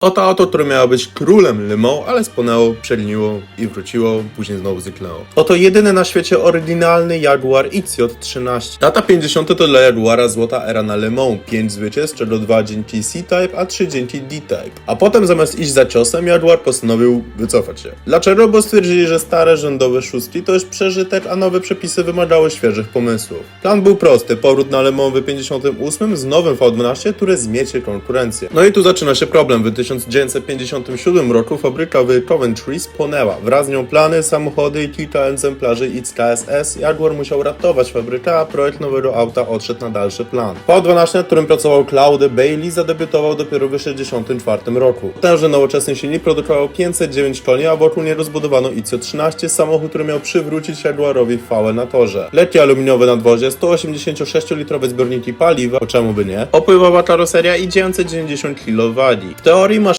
Oto auto, które miało być królem Lymą, ale spłonęło, przelniło i wróciło, później znowu zniknęło. Oto jedyny na świecie oryginalny Jaguar XJ13. Data 50 to dla Jaguara złota era na Mans. 5 zwycięstw, czego 2 dzięki C-Type, a 3 dzięki D-Type. A potem zamiast iść za ciosem, Jaguar postanowił wycofać się. Dlaczego? Bo stwierdzili, że stare rzędowe szóstki to już przeżytek, a nowe przepisy wymagały świeżych pomysłów. Plan był prosty, powrót na Mans w 58 z nowym V12, który zmiecie konkurencję. No i tu zaczyna się problem. W 1957 roku fabryka w Coventry spłonęła. Wraz z nią plany, samochody i kilka egzemplarzy XKSS. Jaguar musiał ratować fabrykę, a projekt nowego auta odszedł na dalszy plan. V12, nad którym pracował Claude Bailey, zadebiutował dopiero w 1964 roku. Tenże nowoczesny silnik produkował 509 koni, a wokół niego zbudowano IC-13, samochód, który miał przywrócić Jaguarowi chwałę na torze. Lekkie aluminiowe nadwozie, 186-litrowe zbiorniki paliwa, czemu by nie? Opływowa karoseria i 990 kg wagi. W teorii